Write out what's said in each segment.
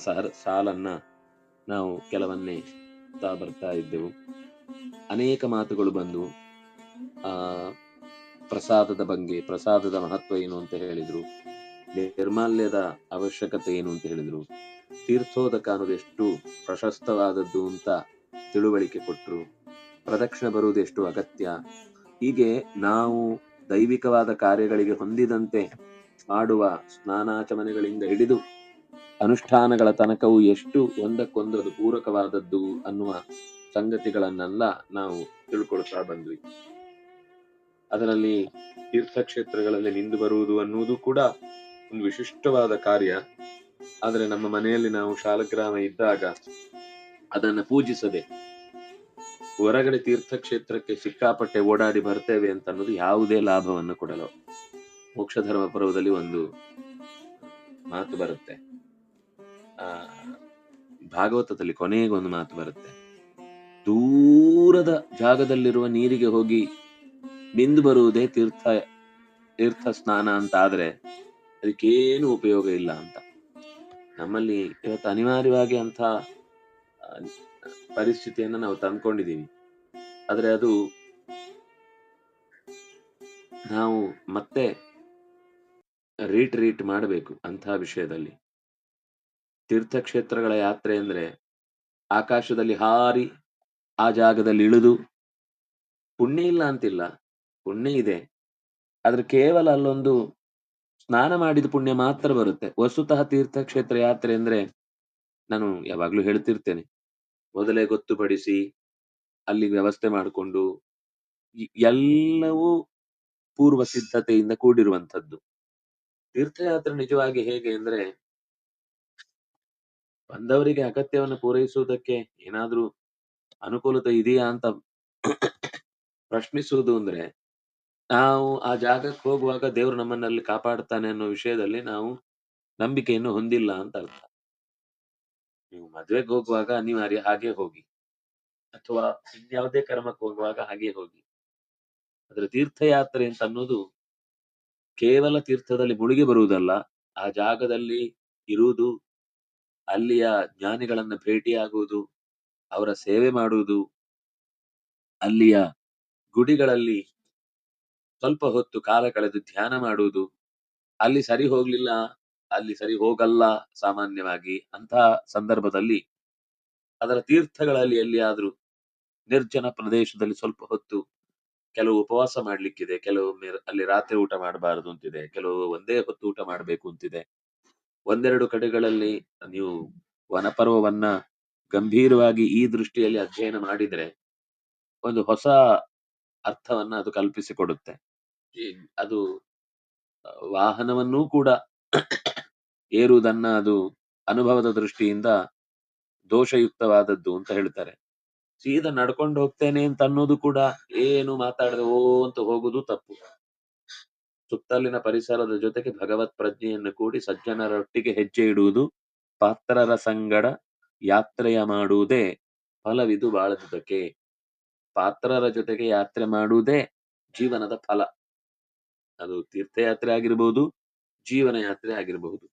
ಸಹರ ಸಾಲನ್ನ ನಾವು ಕೆಲವನ್ನೇ ತಾ ಬರ್ತಾ ಇದ್ದೆವು. ಅನೇಕ ಮಾತುಗಳು ಬಂದು, ಆ, ಪ್ರಸಾದದ ಬಗ್ಗೆ, ಪ್ರಸಾದದ ಮಹತ್ವ ಏನು ಅಂತ ಹೇಳಿದ್ರು, ನಿರ್ಮಾಲ್ಯದ ಅವಶ್ಯಕತೆ ಏನು ಅಂತ ಹೇಳಿದ್ರು, ತೀರ್ಥೋದಕ ಅನ್ನೋದು ಎಷ್ಟು ಪ್ರಶಸ್ತವಾದದ್ದು ಅಂತ ತಿಳುವಳಿಕೆ ಕೊಟ್ರು, ಪ್ರದಕ್ಷಿಣೆ ಬರುವುದು ಎಷ್ಟು ಅಗತ್ಯ, ಹೀಗೆ ನಾವು ದೈವಿಕವಾದ ಕಾರ್ಯಗಳಿಗೆ ಹೊಂದಿದಂತೆ ಮಾಡುವ ಸ್ನಾನಾಚಮನೆಗಳಿಂದ ಹಿಡಿದು ಅನುಷ್ಠಾನಗಳ ತನಕವು ಎಷ್ಟು ಒಂದಕ್ಕೊಂದು ಅದು ಪೂರಕವಾದದ್ದು ಅನ್ನುವ ಸಂಗತಿಗಳನ್ನೆಲ್ಲ ನಾವು ತಿಳ್ಕೊಳ್ತಾ ಬಂದ್ವಿ. ಅದರಲ್ಲಿ ತೀರ್ಥಕ್ಷೇತ್ರಗಳಲ್ಲಿ ನಿಂದು ಬರುವುದು ಅನ್ನುವುದು ಕೂಡ ಒಂದು ವಿಶಿಷ್ಟವಾದ ಕಾರ್ಯ. ಆದರೆ ನಮ್ಮ ಮನೆಯಲ್ಲಿ ನಾವು ಶಾಲಗ್ರಾಮ ಇದ್ದಾಗ ಅದನ್ನು ಪೂಜಿಸದೆ ಹೊರಗಡೆ ತೀರ್ಥಕ್ಷೇತ್ರಕ್ಕೆ ಸಿಕ್ಕಾಪಟ್ಟೆ ಓಡಾಡಿ ಬರ್ತೇವೆ ಅಂತ ಅನ್ನೋದು ಯಾವುದೇ ಲಾಭವನ್ನು ಕೊಡಲು ಮೋಕ್ಷಧರ್ಮ ಪರ್ವದಲ್ಲಿ ಒಂದು ಮಾತು ಬರುತ್ತೆ. ಭಾಗವತದಲ್ಲಿ ಕೊನೆಗೆ ಒಂದು ಮಾತು ಬರುತ್ತೆ. ದೂರದ ಜಾಗದಲ್ಲಿರುವ ನೀರಿಗೆ ಹೋಗಿ ಬಿಂದು ಬರುವುದೇ ತೀರ್ಥ ತೀರ್ಥ ಸ್ನಾನ ಅಂತ ಆದ್ರೆ ಅದಕ್ಕೇನು ಉಪಯೋಗ ಇಲ್ಲ ಅಂತ. ನಮ್ಮಲ್ಲಿ ಇವತ್ತು ಅನಿವಾರ್ಯವಾಗಿ ಅಂತ ಪರಿಸ್ಥಿತಿಯನ್ನು ನಾವು ತಂದ್ಕೊಂಡಿದ್ದೀವಿ. ಆದ್ರೆ ಅದು ನಾವು ಮತ್ತೆ ರೀಟ್ರೀಟ್ ಮಾಡಬೇಕು ಅಂತ ವಿಷಯದಲ್ಲಿ. ತೀರ್ಥಕ್ಷೇತ್ರಗಳ ಯಾತ್ರೆ ಅಂದ್ರೆ ಆಕಾಶದಲ್ಲಿ ಹಾರಿ ಆ ಜಾಗದಲ್ಲಿ ಇಳಿದು ಪುಣ್ಯ ಇಲ್ಲ ಅಂತಿಲ್ಲ, ಪುಣ್ಯ ಇದೆ. ಆದ್ರೆ ಕೇವಲ ಅಲ್ಲೊಂದು ಸ್ನಾನ ಮಾಡಿದ ಪುಣ್ಯ ಮಾತ್ರ ಬರುತ್ತೆ. ವಸ್ತುತಃ ತೀರ್ಥಕ್ಷೇತ್ರ ಯಾತ್ರೆ ಅಂದ್ರೆ ನಾನು ಯಾವಾಗ್ಲೂ ಹೇಳ್ತಿರ್ತೇನೆ. ಮೊದಲೇ ಗೊತ್ತುಪಡಿಸಿ ಅಲ್ಲಿ ವ್ಯವಸ್ಥೆ ಮಾಡಿಕೊಂಡು ಎಲ್ಲವೂ ಪೂರ್ವ ಸಿದ್ಧತೆಯಿಂದ ಕೂಡಿರುವಂತದ್ದು ತೀರ್ಥಯಾತ್ರೆ ನಿಜವಾಗಿ ಹೇಗೆ ಅಂದ್ರೆ ಬಂದವರಿಗೆ ಅಗತ್ಯವನ್ನು ಪೂರೈಸುವುದಕ್ಕೆ ಏನಾದ್ರೂ ಅನುಕೂಲತೆ ಇದೆಯಾ ಅಂತ ಪ್ರಶ್ನಿಸುವುದು ಅಂದ್ರೆ, ನಾವು ಆ ಜಾಗಕ್ಕೆ ಹೋಗುವಾಗ ದೇವರು ನಮ್ಮನ್ನಲ್ಲಿ ಕಾಪಾಡ್ತಾನೆ ಅನ್ನೋ ವಿಷಯದಲ್ಲಿ ನಾವು ನಂಬಿಕೆಯನ್ನು ಹೊಂದಿಲ್ಲ ಅಂತ ಅರ್ಥ. ನೀವು ಮದ್ವೆಗೆ ಹೋಗುವಾಗ ಅನಿವಾರ್ಯ ಹಾಗೆ ಹೋಗಿ. ಅಥವಾ ಇನ್ಯಾವುದೇ ಕರ್ಮಕ್ಕೆ ಹೋಗುವಾಗ ಹಾಗೆ ಹೋಗಿ. ಆದ್ರೆ ತೀರ್ಥಯಾತ್ರೆ ಅಂತ ಅನ್ನೋದು ಕೇವಲ ತೀರ್ಥದಲ್ಲಿ ಮುಳುಗಿ ಬರುವುದಲ್ಲ, ಆ ಜಾಗದಲ್ಲಿ ಇರುವುದು ಅಲ್ಲಿಯ ಜ್ಞಾನಿಗಳನ್ನ ಭೇಟಿಯಾಗುವುದು, ಅವರ ಸೇವೆ ಮಾಡುವುದು, ಅಲ್ಲಿಯ ಗುಡಿಗಳಲ್ಲಿ ಸ್ವಲ್ಪ ಹೊತ್ತು ಕಾಲ ಕಳೆದು ಧ್ಯಾನ ಮಾಡುವುದು, ಅಲ್ಲಿ ಸರಿ ಹೋಗ್ಲಿಲ್ಲ, ಅಲ್ಲಿ ಸರಿ ಹೋಗಲ್ಲ ಸಾಮಾನ್ಯವಾಗಿ ಅಂತಹ ಸಂದರ್ಭದಲ್ಲಿ ಅದರ ತೀರ್ಥಗಳಲ್ಲಿ ಎಲ್ಲಿಯಾದ್ರೂ ನಿರ್ಜನ ಪ್ರದೇಶದಲ್ಲಿ ಸ್ವಲ್ಪ ಹೊತ್ತು ಕೆಲವು ಉಪವಾಸ ಮಾಡ್ಲಿಕ್ಕಿದೆ, ಕೆಲವೊಮ್ಮೆ ಅಲ್ಲಿ ರಾತ್ರಿ ಊಟ ಮಾಡಬಾರದು ಅಂತಿದೆ, ಕೆಲವು ಒಂದೇ ಹೊತ್ತು ಊಟ ಮಾಡಬೇಕು ಅಂತಿದೆ. ಒಂದೆರಡು ಕಡೆಗಳಲ್ಲಿ ನೀವು ವನಪರ್ವವನ್ನ ಗಂಭೀರವಾಗಿ ಈ ದೃಷ್ಟಿಯಲ್ಲಿ ಅಧ್ಯಯನ ಮಾಡಿದ್ರೆ ಒಂದು ಹೊಸ ಅರ್ಥವನ್ನ ಅದು ಕಲ್ಪಿಸಿಕೊಡುತ್ತೆ. ಅದು ವಾಹನವನ್ನೂ ಕೂಡ ಏರುವುದನ್ನ ಅದು ಅನುಭವದ ದೃಷ್ಟಿಯಿಂದ ದೋಷಯುಕ್ತವಾದದ್ದು ಅಂತ ಹೇಳ್ತಾರೆ. ಸೀದಾ ನಡ್ಕೊಂಡು ಹೋಗ್ತೇನೆ ಅಂತ ಅನ್ನೋದು ಕೂಡ ಏನು ಮಾತಾಡದೆ ಓ ಅಂತ ಹೋಗುದು ತಪ್ಪು. ಸುತ್ತಲಿನ ಪರಿಸರದ ಜೊತೆಗೆ ಭಗವತ್ ಪ್ರಜ್ಞೆಯನ್ನು ಕೂಡಿ ಸಜ್ಜನರೊಟ್ಟಿಗೆ ಹೆಜ್ಜೆ ಇಡುವುದು, ಪಾತ್ರರ ಸಂಗಡ ಯಾತ್ರೆಯ ಮಾಡುವುದೇ ಫಲವಿದು ಬಾಳದುದಕ್ಕೆ ಪಾತ್ರರ ಜೊತೆಗೆ ಯಾತ್ರೆ ಮಾಡುವುದೇ ಜೀವನದ ಫಲ. ಅದು ತೀರ್ಥಯಾತ್ರೆ ಆಗಿರಬಹುದು ಜೀವನ ಯಾತ್ರೆ ಆಗಿರಬಹುದು.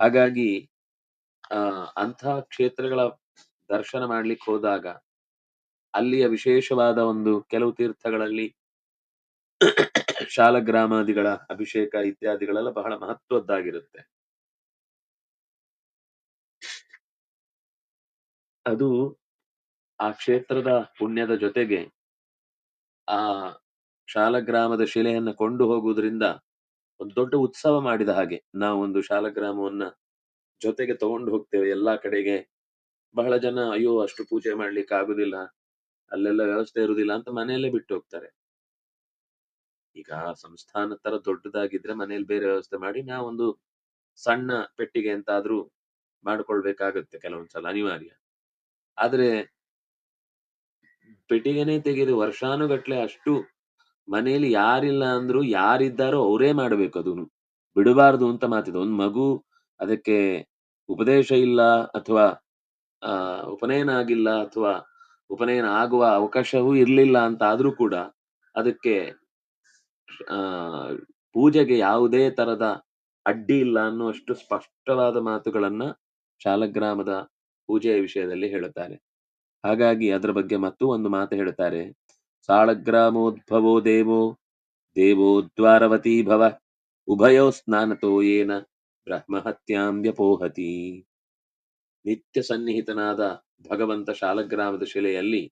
ಹಾಗಾಗಿ, ಆ ಅಂತಹ ಕ್ಷೇತ್ರಗಳ ದರ್ಶನ ಮಾಡ್ಲಿಕ್ಕೆ ಹೋದಾಗ ಅಲ್ಲಿಯ ವಿಶೇಷವಾದ ಒಂದು ಕೆಲವು ತೀರ್ಥಗಳಲ್ಲಿ ಶಾಲಗ್ರಾಮಾದಿಗಳ ಅಭಿಷೇಕ ಇತ್ಯಾದಿಗಳೆಲ್ಲ ಬಹಳ ಮಹತ್ವದ್ದಾಗಿರುತ್ತೆ. ಅದು ಆ ಕ್ಷೇತ್ರದ ಪುಣ್ಯದ ಜೊತೆಗೆ ಆ ಶಾಲಗ್ರಾಮದ ಶಿಲೆಯನ್ನ ಕೊಂಡು ಹೋಗುವುದರಿಂದ ಒಂದು ದೊಡ್ಡ ಉತ್ಸವ ಮಾಡಿದ ಹಾಗೆ ನಾವು ಒಂದು ಶಾಲಗ್ರಾಮವನ್ನ ಜೊತೆಗೆ ತಗೊಂಡು ಹೋಗ್ತೇವೆ. ಎಲ್ಲಾ ಕಡೆಗೆ ಬಹಳ ಜನ ಅಯ್ಯೋ ಅಷ್ಟು ಪೂಜೆ ಮಾಡ್ಲಿಕ್ಕೆ ಆಗುದಿಲ್ಲ ಅಲ್ಲೆಲ್ಲ ವ್ಯವಸ್ಥೆ ಇರುವುದಿಲ್ಲ ಅಂತ ಮನೆಯಲ್ಲೇ ಬಿಟ್ಟು ಹೋಗ್ತಾರೆ. ಈಗ ಸಂಸ್ಥಾನ ತರ ದೊಡ್ಡದಾಗಿದ್ರೆ ಮನೇಲಿ ಬೇರೆ ವ್ಯವಸ್ಥೆ ಮಾಡಿ ನಾವೊಂದು ಸಣ್ಣ ಪೆಟ್ಟಿಗೆ ಅಂತಾದ್ರೂ ಮಾಡ್ಕೊಳ್ಬೇಕಾಗತ್ತೆ ಕೆಲವೊಂದ್ಸಲ ಅನಿವಾರ್ಯ. ಆದ್ರೆ ಪೆಟ್ಟಿಗೆನೆ ತೆಗೆದು ವರ್ಷಾನುಗಟ್ಲೆ ಅಷ್ಟು ಮನೆಯಲ್ಲಿ ಯಾರಿಲ್ಲ ಅಂದ್ರು ಯಾರಿದ್ದಾರೋ ಅವರೇ ಮಾಡ್ಬೇಕು ಅದನ್ನು ಬಿಡಬಾರ್ದು ಅಂತ ಮಾತಿದೆ. ಒಂದ್ ಮಗು ಅದಕ್ಕೆ ಉಪದೇಶ ಇಲ್ಲ ಅಥವಾ, ಆ, ಉಪನಯನ ಆಗಿಲ್ಲ ಅಥವಾ ಉಪನಯನ ಆಗುವ ಅವಕಾಶವೂ ಇರ್ಲಿಲ್ಲ ಅಂತ ಆದ್ರೂ ಕೂಡ ಅದಕ್ಕೆ ಪೂಜೆಗೆ ಯಾವುದೇ ತರದ ಅಡ್ಡಿ ಇಲ್ಲ ಅನ್ನುವಷ್ಟು ಸ್ಪಷ್ಟವಾದ ಮಾತುಗಳನ್ನ ಶಾಲಗ್ರಾಮದ ಪೂಜೆಯ ವಿಷಯದಲ್ಲಿ ಹೇಳುತ್ತಾರೆ. ಹಾಗಾಗಿ ಅದರ ಬಗ್ಗೆ ಮತ್ತೂ ಒಂದು ಮಾತು ಹೇಳುತ್ತಾರೆ. ಸಾಳಗ್ರಾಮೋದ್ಭವೋ ದೇವೋ ದೇವೋ ದ್ವಾರವತಿ ಭವ, ಉಭಯೋ ಸ್ನಾನತೋ ಏನ ಬ್ರಹ್ಮಹತ್ಯಾಂ ವ್ಯಪೋಹತಿ. ನಿತ್ಯ ಸನ್ನಿಹಿತನಾದ ಭಗವಂತ ಶಾಲಗ್ರಾಮದ ಶಿಲೆಯಲ್ಲಿ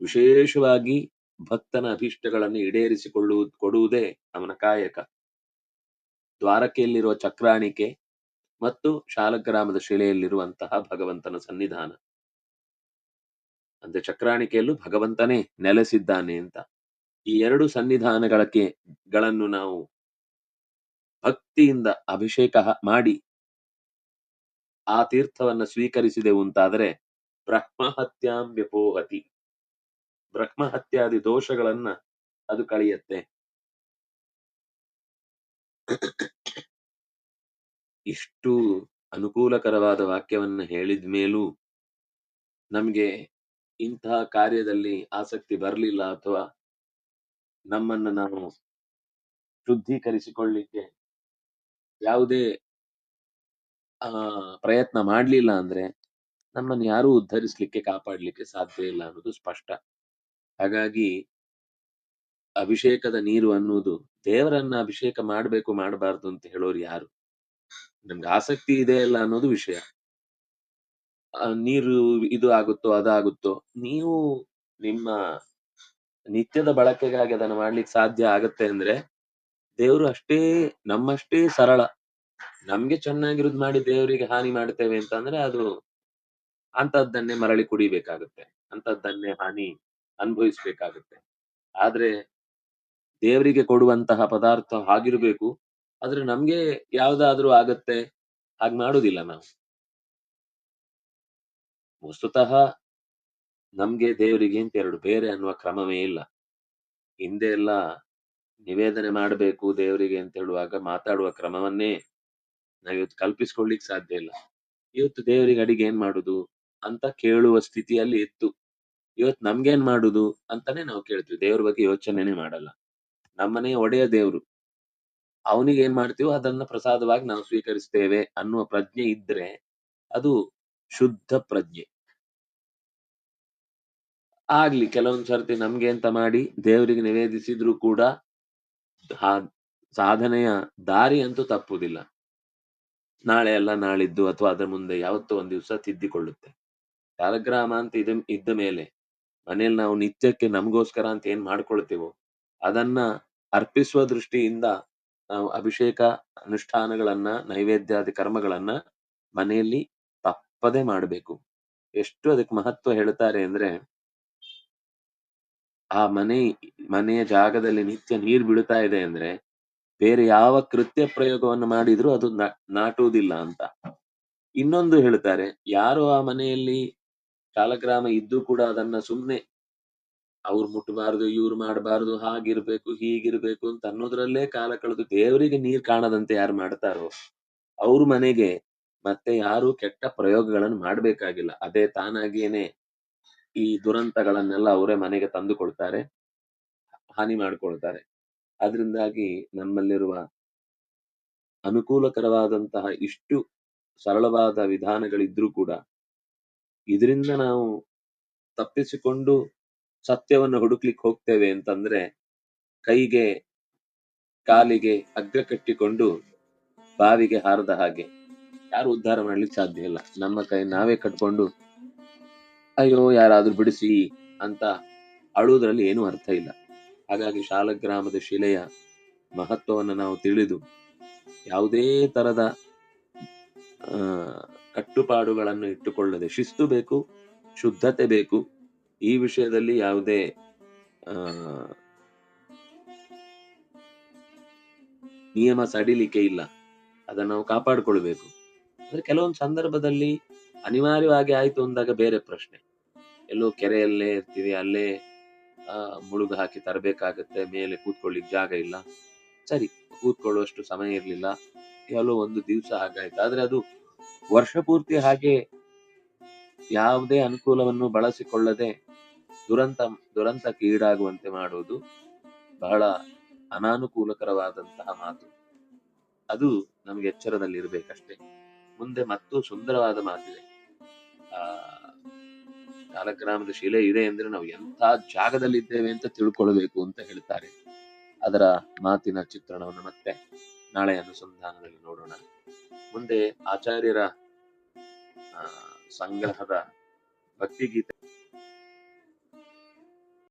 ವಿಶೇಷವಾಗಿ ಭಕ್ತನ ಅಭೀಷ್ಟಗಳನ್ನು ಈಡೇರಿಸಿಕೊಳ್ಳುವುದು ಕೊಡುವುದೇ ಅವನ ಕಾಯಕ. ದ್ವಾರಕೆಯಲ್ಲಿರುವ ಚಕ್ರಾಣಿಕೆ ಮತ್ತು ಶಾಲಗ್ರಾಮದ ಶಿಲೆಯಲ್ಲಿರುವಂತಹ ಭಗವಂತನ ಸನ್ನಿಧಾನ. ಅಂದ್ರೆ ಚಕ್ರಾಣಿಕೆಯಲ್ಲೂ ಭಗವಂತನೇ ನೆಲೆಸಿದ್ದಾನೆ ಅಂತ. ಈ ಎರಡು ಸನ್ನಿಧಾನಗಳಕ್ಕೆ ಗಳನ್ನು ನಾವು ಭಕ್ತಿಯಿಂದ ಅಭಿಷೇಕ ಮಾಡಿ ಆ ತೀರ್ಥವನ್ನ ಸ್ವೀಕರಿಸಿದೆವು ಅಂತಾದರೆ ಬ್ರಹ್ಮಹತ್ಯಾಂ ವ್ಯಪೋಹತಿ. ಬ್ರಹ್ಮಹತ್ಯಾದಿ ದೋಷಗಳನ್ನ ಅದು ಕಳೆಯುತ್ತೆ. ಇಷ್ಟು ಅನುಕೂಲಕರವಾದ ವಾಕ್ಯವನ್ನ ಹೇಳಿದ ಮೇಲೂ ನಮಗೆ ಇಂತಹ ಕಾರ್ಯದಲ್ಲಿ ಆಸಕ್ತಿ ಬರಲಿಲ್ಲ ಅಥವಾ ನಮ್ಮನ್ನ ನಾವು ಶುದ್ಧೀಕರಿಸಿಕೊಳ್ಳಿಕ್ಕೆ ಯಾವುದೇ, ಆ, ಪ್ರಯತ್ನ ಮಾಡಲಿಲ್ಲ ಅಂದ್ರೆ ನಮ್ಮನ್ನು ಯಾರೂ ಉದ್ಧರಿಸ್ಲಿಕ್ಕೆ ಕಾಪಾಡಲಿಕ್ಕೆ ಸಾಧ್ಯ ಇಲ್ಲ ಅನ್ನೋದು ಸ್ಪಷ್ಟ. ಹಾಗಾಗಿ ಅಭಿಷೇಕದ ನೀರು ಅನ್ನುವುದು ದೇವರನ್ನ ಅಭಿಷೇಕ ಮಾಡಬೇಕು ಮಾಡಬಾರ್ದು ಅಂತ ಹೇಳೋರು ಯಾರು? ನಮ್ಗೆ ಆಸಕ್ತಿ ಇದೆ ಅಲ್ಲ ಅನ್ನೋದು ವಿಷಯ. ನೀರು ಇದು ಆಗುತ್ತೋ ಅದಾಗುತ್ತೋ ನೀವು ನಿಮ್ಮ ನಿತ್ಯದ ಬಳಕೆಗಾಗಿ ಅದನ್ನು ಮಾಡ್ಲಿಕ್ಕೆ ಸಾಧ್ಯ ಆಗತ್ತೆ ಅಂದ್ರೆ ದೇವರು ಅಷ್ಟೇ, ನಮ್ಮಷ್ಟೇ ಸರಳ. ನಮ್ಗೆ ಚೆನ್ನಾಗಿರೋದು ಮಾಡಿ ದೇವರಿಗೆ ಹಾನಿ ಮಾಡ್ತೇವೆ ಅಂತಂದ್ರೆ ಅದು ಅಂತದ್ದನ್ನೇ ಮರಳಿ ಕುಡಿಬೇಕಾಗುತ್ತೆ. ಅಂತದ್ದನ್ನೇ ಹಾನಿ ಅನುಭವಿಸ್ಬೇಕಾಗುತ್ತೆ. ಆದ್ರೆ ದೇವರಿಗೆ ಕೊಡುವಂತಹ ಪದಾರ್ಥ ಹಾಗಿರ್ಬೇಕು, ಆದ್ರೆ ನಮ್ಗೆ ಯಾವ್ದಾದ್ರೂ ಆಗತ್ತೆ, ಹಾಗೆ ಮಾಡುದಿಲ್ಲ ನಾವು. ವಸ್ತುತಃ ನಮ್ಗೆ ದೇವರಿಗೆ ಅಂತ ಎರಡು ಬೇರೆ ಅನ್ನುವ ಕ್ರಮವೇ ಇಲ್ಲ. ಹಿಂದೆ ಎಲ್ಲ ನಿವೇದನೆ ಮಾಡಬೇಕು ದೇವರಿಗೆ ಅಂತ ಹೇಳುವಾಗ ಮಾತಾಡುವ ಕ್ರಮವನ್ನೇ ನಾವಿವತ್ತು ಕಲ್ಪಿಸ್ಕೊಳ್ಲಿಕ್ಕೆ ಸಾಧ್ಯ ಇಲ್ಲ. ಇವತ್ತು ದೇವರಿಗೆ ಅಡಿಗೆ ಏನ್ ಮಾಡುದು ಅಂತ ಕೇಳುವ ಸ್ಥಿತಿಯಲ್ಲಿ ಇತ್ತು. ಇವತ್ತು ನಮ್ಗೇನ್ ಮಾಡುದು ಅಂತಾನೆ ನಾವು ಕೇಳ್ತೀವಿ. ದೇವ್ರ ಬಗ್ಗೆ ಯೋಚನೆನೆ ಮಾಡಲ್ಲ. ನಮ್ಮನೆ ಒಡೆಯ ದೇವ್ರು. ಅವನಿಗೆ ಏನ್ ಮಾಡ್ತೀವೋ ಅದನ್ನ ಪ್ರಸಾದವಾಗಿ ನಾವು ಸ್ವೀಕರಿಸ್ತೇವೆ ಅನ್ನುವ ಪ್ರಜ್ಞೆ ಇದ್ರೆ ಅದು ಶುದ್ಧ ಪ್ರಜ್ಞೆ. ಆಗ್ಲಿ, ಕೆಲವೊಂದ್ ಸರ್ತಿ ನಮ್ಗೆ ಅಂತ ಮಾಡಿ ದೇವರಿಗೆ ನಿವೇದಿಸಿದ್ರು ಕೂಡ ಆ ಸಾಧನೆಯ ದಾರಿ ಅಂತೂ ತಪ್ಪುದಿಲ್ಲ. ನಾಳೆ ಅಲ್ಲ ನಾಳಿದ್ದು ಅಥವಾ ಅದರ ಮುಂದೆ ಯಾವತ್ತೋ ಒಂದ್ ದಿವಸ ತಿದ್ದಿಕೊಳ್ಳುತ್ತೆ. ಕಾಲಗ್ರಾಮ ಅಂತ ಇದ, ಇದ್ದ ಮೇಲೆ ಮನೇಲಿ ನಾವು ನಿತ್ಯಕ್ಕೆ ನಮಗೋಸ್ಕರ ಅಂತ ಏನ್ ಮಾಡ್ಕೊಳ್ತೀವೋ, ಅದನ್ನ ಅರ್ಪಿಸುವ ದೃಷ್ಟಿಯಿಂದ ನಾವು ಅಭಿಷೇಕ ಅನುಷ್ಠಾನಗಳನ್ನ, ನೈವೇದ್ಯಾದಿ ಕರ್ಮಗಳನ್ನ ಮನೆಯಲ್ಲಿ ತಪ್ಪದೆ ಮಾಡಬೇಕು. ಎಷ್ಟು ಅದಕ್ಕೆ ಮಹತ್ವ ಹೇಳ್ತಾರೆ ಅಂದ್ರೆ, ಆ ಮನೆ, ಮನೆಯ ಜಾಗದಲ್ಲಿ ನಿತ್ಯ ನೀರು ಬೀಳ್ತಾ ಇದೆ ಅಂದ್ರೆ, ಬೇರೆ ಯಾವ ಕೃತ್ಯ ಪ್ರಯೋಗವನ್ನು ಮಾಡಿದ್ರು ಅದು ನಾಟುವುದಿಲ್ಲ ಅಂತ. ಇನ್ನೊಂದು ಹೇಳ್ತಾರೆ, ಯಾರು ಆ ಮನೆಯಲ್ಲಿ ಶಾಲಗ್ರಾಮ ಇದ್ದು ಕೂಡ ಅದನ್ನ ಸುಮ್ನೆ ಅವ್ರು ಮುಟ್ಟಬಾರ್ದು ಇವ್ರು ಮಾಡಬಾರ್ದು, ಹಾಗಿರ್ಬೇಕು, ಹೀಗಿರ್ಬೇಕು ಅಂತ ಅನ್ನೋದ್ರಲ್ಲೇ ಕಾಲ ಕಳೆದು ದೇವರಿಗೆ ನೀರ್ ಕಾಣದಂತೆ ಯಾರು ಮಾಡ್ತಾರೋ ಅವ್ರ ಮನೆಗೆ ಮತ್ತೆ ಯಾರು ಕೆಟ್ಟ ಪ್ರಯೋಗಗಳನ್ನು ಮಾಡ್ಬೇಕಾಗಿಲ್ಲ. ಅದೇ ತಾನಾಗಿಯೇನೆ ಈ ದುರಂತಗಳನ್ನೆಲ್ಲ ಅವರೇ ಮನೆಗೆ ತಂದುಕೊಳ್ತಾರೆ ಹಾನಿ ಮಾಡ್ಕೊಳ್ತಾರೆ. ಅದರಿಂದಾಗಿ ನಮ್ಮಲ್ಲಿರುವ ಅನುಕೂಲಕರವಾದಂತಹ ಇಷ್ಟು ಸರಳವಾದ ವಿಧಾನಗಳಿದ್ರೂ ಕೂಡ ಇದರಿಂದ ನಾವು ತಪ್ಪಿಸಿಕೊಂಡು ಸತ್ಯವನ್ನು ಹುಡುಕ್ಲಿಕ್ಕೆ ಹೋಗ್ತೇವೆ ಅಂತಂದ್ರೆ ಕೈಗೆ, ಕಾಲಿಗೆ ಅಗ್ರ ಕಟ್ಟಿಕೊಂಡು ಬಾವಿಗೆ ಹಾರದ ಹಾಗೆ. ಯಾರು ಉದ್ಧಾರ ಮಾಡ್ಲಿಕ್ಕೆ ಸಾಧ್ಯ ಇಲ್ಲ. ನಮ್ಮ ಕೈ ನಾವೇ ಕಟ್ಕೊಂಡು, ಅಯ್ಯೋ ಯಾರಾದ್ರೂ ಬಿಡಿಸಿ ಅಂತ ಅಳುವುದ್ರಲ್ಲಿ ಏನೂ ಅರ್ಥ ಇಲ್ಲ. ಹಾಗಾಗಿ ಶಾಲಗ್ರಾಮದ ಶಿಲೆಯ ಮಹತ್ವವನ್ನು ನಾವು ತಿಳಿದು ಯಾವುದೇ ತರದ ಕಟ್ಟುಪಾಡುಗಳನ್ನು ಇಟ್ಟುಕೊಳ್ಳದೆ ಶಿಸ್ತು ಬೇಕು, ಶುದ್ಧತೆ ಬೇಕು. ಈ ವಿಷಯದಲ್ಲಿ ಯಾವುದೇ ನಿಯಮ ಸಡಿಲಿಕೆ ಇಲ್ಲ. ಅದನ್ನು ನಾವು ಕಾಪಾಡಿಕೊಳ್ಬೇಕು. ಅಂದ್ರೆ ಕೆಲವೊಂದು ಸಂದರ್ಭದಲ್ಲಿ ಅನಿವಾರ್ಯವಾಗಿ ಆಯ್ತು ಅಂದಾಗ ಬೇರೆ ಪ್ರಶ್ನೆ. ಎಲ್ಲೋ ಕೆರೆಯಲ್ಲೇ ಇರ್ತೀವಿ, ಅಲ್ಲೇ ಮುಳುಗು ಹಾಕಿ ತರಬೇಕಾಗತ್ತೆ, ಮೇಲೆ ಕೂತ್ಕೊಳ್ಳಿಕ್ ಜಾಗ ಇಲ್ಲ. ಸರಿ, ಕೂತ್ಕೊಳ್ಳುವಷ್ಟು ಸಮಯ ಇರ್ಲಿಲ್ಲ. ಎಲ್ಲೋ ಒಂದು ದಿವಸ ಹಾಗಾಯ್ತು. ಆದ್ರೆ ಅದು ವರ್ಷ ಪೂರ್ತಿ ಹಾಗೆ ಯಾವುದೇ ಅನುಕೂಲವನ್ನು ಬಳಸಿಕೊಳ್ಳದೆ ದುರಂತ ದುರಂತಕ್ಕೆ ಈಡಾಗುವಂತೆ ಮಾಡುವುದು ಬಹಳ ಅನಾನುಕೂಲಕರವಾದಂತಹ ಮಾತು. ಅದು ನಮಗೆ ಎಚ್ಚರದಲ್ಲಿ ಇರ್ಬೇಕಷ್ಟೇ ಮುಂದೆ ಮತ್ತೂ ಸುಂದರವಾದ ಮಾತಿದೆ. ಆ, ಕಾಲಗ್ರಾಮದ ಶಿಲೆ ಇದೆ ಅಂದ್ರೆ ನಾವು ಎಂಥ ಜಾಗದಲ್ಲಿದ್ದೇವೆ ಅಂತ ತಿಳ್ಕೊಳ್ಬೇಕು ಅಂತ ಹೇಳ್ತಾರೆ. ಅದರ ಮಾತಿನ ಚಿತ್ರಣವನ್ನು ಮತ್ತೆ ನಾಳೆ ಅನುಸಂಧಾನದಲ್ಲಿ ನೋಡೋಣ. ಮುಂದೆ ಆಚಾರ್ಯರ ಸಂಗ್ರಹದ ಭಕ್ತಿಗೀತೆ